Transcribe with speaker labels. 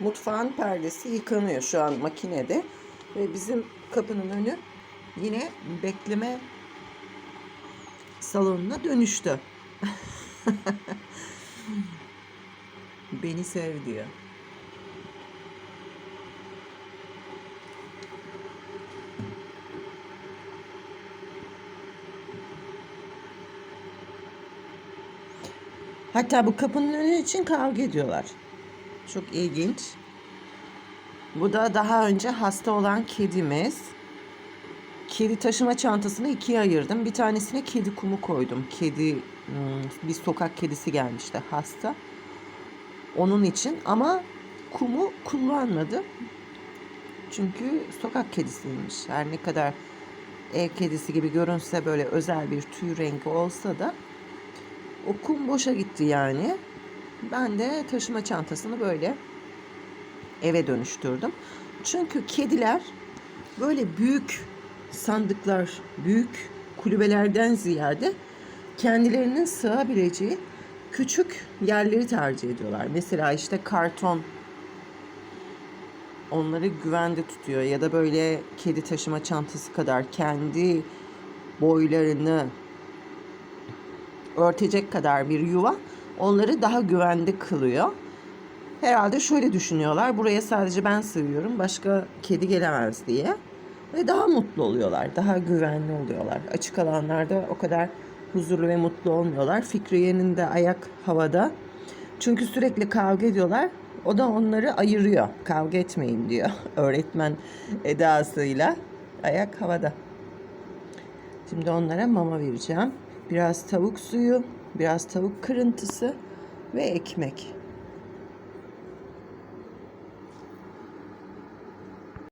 Speaker 1: mutfağın perdesi yıkanıyor şu an makinede. Ve bizim kapının önü yine bekleme salonuna dönüştü. Beni sev diyor. Hatta bu kapının önü için kavga ediyorlar. Çok ilginç. Bu da daha önce hasta olan kedimiz. Kedi taşıma çantasını ikiye ayırdım. Bir tanesine kedi kumu koydum. Kedi, hmm, bir sokak kedisi gelmişti hasta. Onun için ama kumu kullanmadı. Çünkü sokak kedisiymiş. Her ne kadar ev kedisi gibi görünse böyle özel bir tüy rengi olsa da o kum boşa gitti yani. Ben de taşıma çantasını böyle eve dönüştürdüm. Çünkü kediler böyle büyük sandıklar, büyük kulübelerden ziyade kendilerinin sığabileceği küçük yerleri tercih ediyorlar. Mesela işte karton onları güvende tutuyor ya da böyle kedi taşıma çantası kadar kendi boylarını örtecek kadar bir yuva onları daha güvende kılıyor. Herhalde şöyle düşünüyorlar. Buraya sadece ben sığıyorum. Başka kedi gelemez diye. Ve daha mutlu oluyorlar. Daha güvenli oluyorlar. Açık alanlarda o kadar huzurlu ve mutlu olmuyorlar. Fikriye'nin de ayak havada. Çünkü sürekli kavga ediyorlar. O da onları ayırıyor. Kavga etmeyin diyor. Öğretmen edasıyla. Ayak havada. Şimdi onlara mama vereceğim. Biraz tavuk suyu, biraz tavuk kırıntısı ve ekmek.